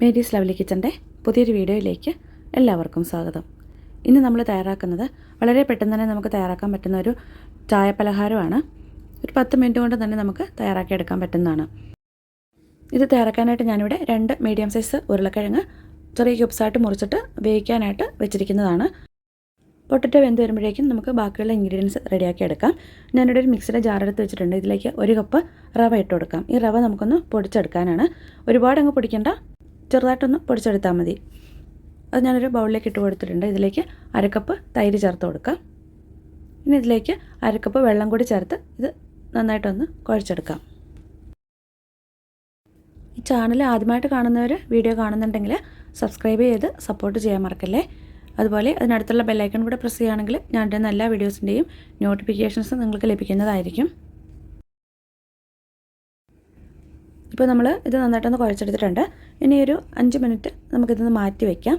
Mary's lovely കിച്ചന്റെ പുതിയൊരു വീഡിയോയിലേക്ക് എല്ലാവർക്കും സ്വാഗതം. ഇന്ന് നമ്മൾ തയ്യാറാക്കുന്നത് വളരെ പെട്ടെന്ന് തന്നെ നമുക്ക് തയ്യാറാക്കാൻ പറ്റുന്ന ഒരു ചായ പലഹാരമാണ് ഒരു പത്ത് മിനിറ്റ് കൊണ്ട് തന്നെ നമുക്ക് തയ്യാറാക്കിയെടുക്കാൻ പറ്റുന്നതാണ്. ഇത് തയ്യാറാക്കാനായിട്ട് ഞാനിവിടെ രണ്ട് മീഡിയം സൈസ് ഉരുളക്കിഴങ്ങ് ചെറിയ ക്യൂബ്സായിട്ട് മുറിച്ചിട്ട് വേവിക്കാനായിട്ട് വെച്ചിരിക്കുന്നതാണ്. പൊട്ടറ്റോ വെന്ത് വരുമ്പോഴേക്കും നമുക്ക് ബാക്കിയുള്ള ഇൻഗ്രീഡിയൻസ് റെഡിയാക്കി എടുക്കാം ഞാനിവിടെ ഒരു മിക്സിയുടെ ജാർ എടുത്ത് വെച്ചിട്ടുണ്ട്. ഇതിലേക്ക് ഒരു കപ്പ് റവ ഇട്ട് കൊടുക്കാം. ഈ റവ നമുക്കൊന്ന് പൊടിച്ചെടുക്കാനാണ്. ഒരുപാട് അങ്ങ് പൊടിക്കേണ്ട. ചെറുതായിട്ടൊന്ന് പൊടിച്ചെടുത്താൽ മതി. അത് ഞാനൊരു ബൗളിലേക്ക് ഇട്ട് കൊടുത്തിട്ടുണ്ട്. ഇതിലേക്ക് അരക്കപ്പ് തൈര് ചേർത്ത് കൊടുക്കാം. ഇനി ഇതിലേക്ക് അരക്കപ്പ് വെള്ളം കൂടി ചേർത്ത് ഇത് നന്നായിട്ടൊന്ന് കുഴച്ചെടുക്കാം. ഈ ചാനൽ ആദ്യമായിട്ട് കാണുന്നവർ വീഡിയോ കാണുന്നുണ്ടെങ്കിൽ സബ്സ്ക്രൈബ് ചെയ്ത് സപ്പോർട്ട് ചെയ്യാൻ മറക്കല്ലേ? അതുപോലെ അതിനടുത്തുള്ള ബെല്ലൈക്കൺ കൂടെ പ്രസ് ചെയ്യുകയാണെങ്കിൽ ഞാൻ ഇടുന്ന എല്ലാ വീഡിയോസിന്റെയും നോട്ടിഫിക്കേഷൻസ് നിങ്ങൾക്ക് ലഭിക്കുന്നതായിരിക്കും. ഇപ്പോൾ നമ്മൾ ഇത് നന്നായിട്ടൊന്ന് കുഴച്ചെടുത്തിട്ടുണ്ട്. ഇനി ഒരു അഞ്ച് മിനിറ്റ് നമുക്കിതൊന്ന് മാറ്റി വയ്ക്കാം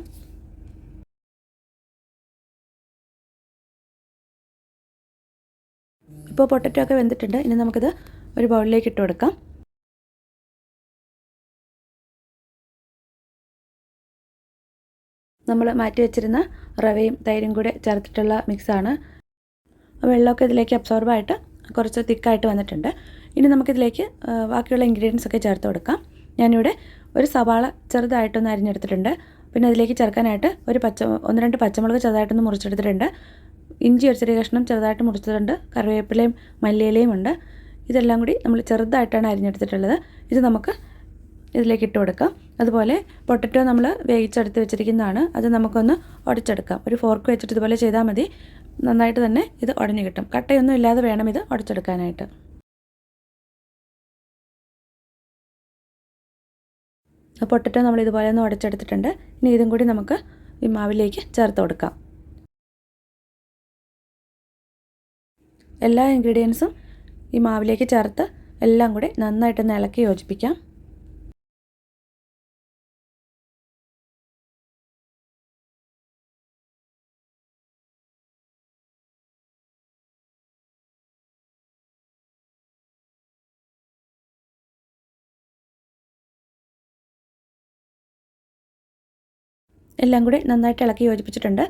ഇപ്പോൾ പൊട്ടറ്റോ ഒക്കെ വെന്തിട്ടുണ്ട്. ഇനി നമുക്കിത് ഒരു ബൗളിലേക്ക് ഇട്ട് കൊടുക്കാം. നമ്മൾ മാറ്റി വെച്ചിരുന്ന റവയും തൈരും കൂടെ ചേർത്തിട്ടുള്ള മിക്സാണ് വെള്ളമൊക്കെ ഇതിലേക്ക് അബ്സോർബായിട്ട് കുറച്ച് തിക്കായിട്ട് വന്നിട്ടുണ്ട്. ഇനി നമുക്കിതിലേക്ക് ബാക്കിയുള്ള ഇൻഗ്രീഡിയൻസ് ഒക്കെ ചേർത്ത് കൊടുക്കാം. ഞാനിവിടെ ഒരു സവാള ചെറുതായിട്ടൊന്ന് അരിഞ്ഞെടുത്തിട്ടുണ്ട്. പിന്നെ അതിലേക്ക് ചേർക്കാനായിട്ട് ഒരു പച്ച ഒന്ന് രണ്ട് പച്ചമുളക് ചെറുതായിട്ടൊന്ന് മുറിച്ചെടുത്തിട്ടുണ്ട്. ഇഞ്ചി ഒരു ചെറിയ കഷ്ണം ചെറുതായിട്ട് മുറിച്ചിട്ടുണ്ട് കറിവേപ്പിലയും മല്ലിയിലയും ഉണ്ട്. ഇതെല്ലാം കൂടി നമ്മൾ ചെറുതായിട്ടാണ് അരിഞ്ഞെടുത്തിട്ടുള്ളത്. ഇത് നമുക്ക് ഇതിലേക്ക് ഇട്ട് കൊടുക്കാം. അതുപോലെ പൊട്ടറ്റോ നമ്മൾ വേവിച്ചെടുത്ത് വെച്ചിരിക്കുന്നതാണ്. അത് നമുക്കൊന്ന് ഉടച്ചെടുക്കാം ഒരു ഫോർക്ക് വെച്ചിട്ട് ഇതുപോലെ ചെയ്താൽ മതി. നന്നായിട്ട് തന്നെ ഇത് ഉടഞ്ഞു കിട്ടും. കട്ടയൊന്നും ഇല്ലാതെ വേണം ഇത് ഉടച്ചെടുക്കാനായിട്ട് പൊട്ടറ്റോ നമ്മൾ ഇതുപോലെ ഒന്ന് ഉടച്ചെടുത്തിട്ടുണ്ട്. ഇനി ഇതും കൂടി നമുക്ക് ഈ മാവിലേക്ക് ചേർത്ത് കൊടുക്കാം. എല്ലാ ഇൻഗ്രീഡിയൻസും ഈ മാവിലേക്ക് ചേർത്ത് എല്ലാം കൂടി നന്നായിട്ടൊന്ന് ഇളക്കി യോജിപ്പിക്കാം. എല്ലാം കൂടി നന്നായിട്ട് ഇളക്കി യോജിപ്പിച്ചിട്ടുണ്ട്.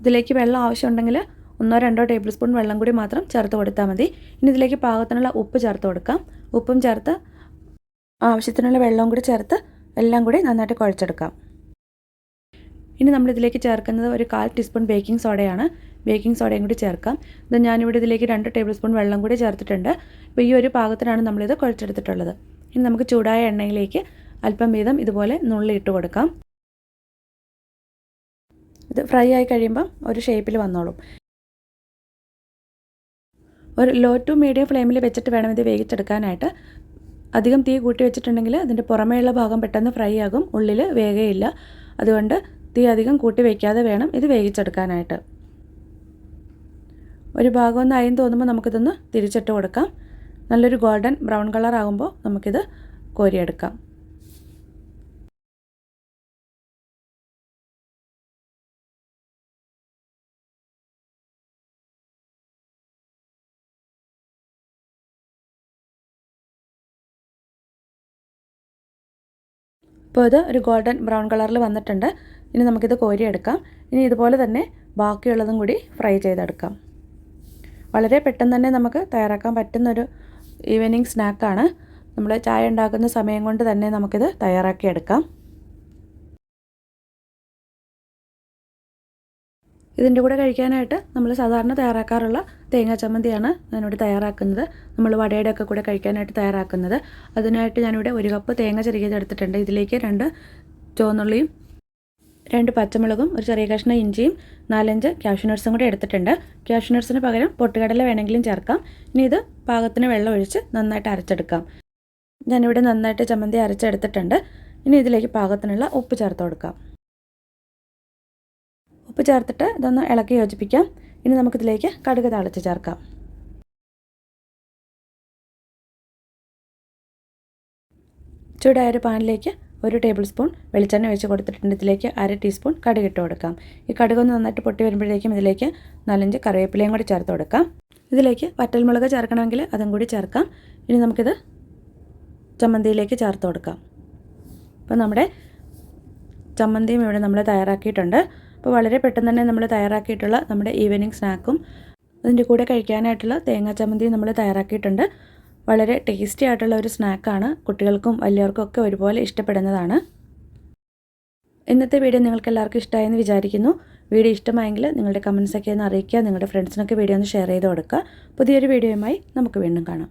ഇതിലേക്ക് വെള്ളം ആവശ്യമുണ്ടെങ്കിൽ ഒന്നോ രണ്ടോ ടേബിൾ സ്പൂൺ വെള്ളം കൂടി മാത്രം ചേർത്ത് കൊടുത്താൽ മതി. ഇനി ഇതിലേക്ക് പാകത്തിനുള്ള ഉപ്പ് ചേർത്ത് കൊടുക്കാം. ഉപ്പും ചേർത്ത് ആവശ്യത്തിനുള്ള വെള്ളവും കൂടി ചേർത്ത് എല്ലാം കൂടി നന്നായിട്ട് കുഴച്ചെടുക്കാം. ഇനി നമ്മൾ ഇതിലേക്ക് ചേർക്കുന്നത് ഒരു കാൽ ടീസ്പൂൺ ബേക്കിംഗ് സോഡയാണ്. ബേക്കിംഗ് സോഡയും കൂടി ചേർക്കാം. ഇത് ഞാനിവിടെ ഇതിലേക്ക് രണ്ട് ടേബിൾ സ്പൂൺ വെള്ളം കൂടി ചേർത്തിട്ടുണ്ട്. അപ്പോൾ ഈ ഒരു പാകത്തിനാണ് നമ്മളിത് കുഴച്ചെടുത്തിട്ടുള്ളത്. ഇനി നമുക്ക് ചൂടായ എണ്ണയിലേക്ക് അല്പം വീതം ഇതുപോലെ നുള്ളി ഇട്ട് കൊടുക്കാം. ഇത് ഫ്രൈ ആയി കഴിയുമ്പം ഒരു ഷേപ്പിൽ വന്നോളും. ഒരു ലോ ടു മീഡിയം ഫ്ലെയിമിൽ വെച്ചിട്ട് വേണം ഇത് വേവിച്ചെടുക്കാനായിട്ട്. അധികം തീ കൂട്ടി വെച്ചിട്ടുണ്ടെങ്കിൽ അതിന്റെ പുറമേയുള്ള ഭാഗം പെട്ടെന്ന് ഫ്രൈ ആകും ഉള്ളിൽ വേഗയില്ല. അതുകൊണ്ട് തീ അധികം കൂട്ടി വയ്ക്കാതെ വേണം ഇത് വേവിച്ചെടുക്കാനായിട്ട്. ഒരു ഭാഗം ഒന്ന് അയം തോന്നുമ്പോൾ നമുക്കിതൊന്ന് തിരിച്ചിട്ട് കൊടുക്കാം. നല്ലൊരു ഗോൾഡൻ ബ്രൗൺ കളർ ആകുമ്പോൾ നമുക്കിത് കോരിയെടുക്കാം. ഇപ്പോൾ ഇത് ഒരു ഗോൾഡൻ ബ്രൗൺ കളറിൽ വന്നിട്ടുണ്ട്. ഇനി നമുക്കിത് കോരിയെടുക്കാം ഇനി ഇതുപോലെ തന്നെ ബാക്കിയുള്ളതും കൂടി ഫ്രൈ ചെയ്തെടുക്കാം. വളരെ പെട്ടെന്ന് തന്നെ നമുക്ക് തയ്യാറാക്കാൻ പറ്റുന്നൊരു ഈവനിങ് സ്നാക്കാണ്. നമ്മൾ ചായ ഉണ്ടാക്കുന്ന സമയം കൊണ്ട് തന്നെ നമുക്കിത് തയ്യാറാക്കിയെടുക്കാം. ഇതിന്റെ കൂടെ കഴിക്കാനായിട്ട് നമ്മൾ സാധാരണ തയ്യാറാക്കാറുള്ള തേങ്ങാ ചമ്മന്തിയാണ് ഞാനിവിടെ തയ്യാറാക്കുന്നത്. നമ്മൾ വടയുടെ ഒക്കെ കൂടെ കഴിക്കാനായിട്ട് തയ്യാറാക്കുന്നത്. അതിനായിട്ട് ഞാനിവിടെ ഒരു കപ്പ് തേങ്ങ ചെറിയ എടുത്തിട്ടുണ്ട്. ഇതിലേക്ക് രണ്ട് ചുവന്നുള്ളിയും രണ്ട് പച്ചമുളകും ഒരു ചെറിയ കഷ്ണം ഇഞ്ചിയും നാലഞ്ച് ക്യാഷ്യൂ നട്ട്സും കൂടി എടുത്തിട്ടുണ്ട്. ക്യാഷ്യൂ നട്ട്സിന് പകരം പൊട്ടുകടല വേണമെങ്കിലും ചേർക്കാം. ഇനി ഇത് പാകത്തിന് വെള്ളം ഒഴിച്ച് നന്നായിട്ട് അരച്ചെടുക്കാം. ഞാനിവിടെ നന്നായിട്ട് ചമ്മന്തി അരച്ചെടുത്തിട്ടുണ്ട്. ഇനി ഇതിലേക്ക് പാകത്തിനുള്ള ഉപ്പ് ചേർത്ത് കൊടുക്കാം. ഉപ്പ് ചേർത്തിട്ട് ഇതൊന്ന് ഇളക്കി യോജിപ്പിക്കാം. ഇനി നമുക്കിതിലേക്ക് കടുക് തളച്ച് ചേർക്കാം. ചൂടായ ഒരു പാനിലേക്ക് ഒരു ടേബിൾ സ്പൂൺ വെളിച്ചെണ്ണ ഒഴിച്ച് കൊടുത്തിട്ടുണ്ട്. ഇതിലേക്ക് അര ടീസ്പൂൺ കടുക് ഇട്ട് കൊടുക്കാം. ഈ കടുകൊന്ന് നന്നായിട്ട് പൊട്ടി വരുമ്പോഴേക്കും ഇതിലേക്ക് നാലഞ്ച് കറിവേപ്പിലയും കൂടി ചേർത്ത് കൊടുക്കാം. ഇതിലേക്ക് വറ്റൽമുളക് ചേർക്കണമെങ്കിൽ അതും കൂടി ചേർക്കാം. ഇനി നമുക്കിത് ചമ്മന്തിയിലേക്ക് ചേർത്ത് കൊടുക്കാം. അപ്പോൾ നമ്മുടെ ചമ്മന്തിയും ഇവിടെ നമ്മൾ തയ്യാറാക്കിയിട്ടുണ്ട്. അപ്പോൾ വളരെ പെട്ടെന്ന് തന്നെ നമ്മൾ തയ്യാറാക്കിയിട്ടുള്ള നമ്മുടെ ഈവനിങ് സ്നാക്കും അതിന്റെ കൂടെ കഴിക്കാനായിട്ടുള്ള തേങ്ങാ ചമ്മന്തിയും നമ്മൾ തയ്യാറാക്കിയിട്ടുണ്ട്. വളരെ ടേസ്റ്റി ആയിട്ടുള്ള ഒരു സ്നാക്കാണ്. കുട്ടികൾക്കും വലിയവർക്കും ഒക്കെ ഒരുപോലെ ഇഷ്ടപ്പെടുന്നതാണ്. ഇന്നത്തെ വീഡിയോ നിങ്ങൾക്ക് എല്ലാവർക്കും ഇഷ്ടമായെന്ന് വിചാരിക്കുന്നു. വീഡിയോ ഇഷ്ടമായെങ്കിൽ നിങ്ങളുടെ കമൻസൊക്കെ ഒന്ന് അറിയിക്കുക. നിങ്ങളുടെ ഫ്രണ്ട്സിനൊക്കെ വീഡിയോ ഒന്ന് ഷെയർ ചെയ്ത് കൊടുക്കുക. പുതിയൊരു വീഡിയോയുമായി നമുക്ക് വീണ്ടും കാണാം.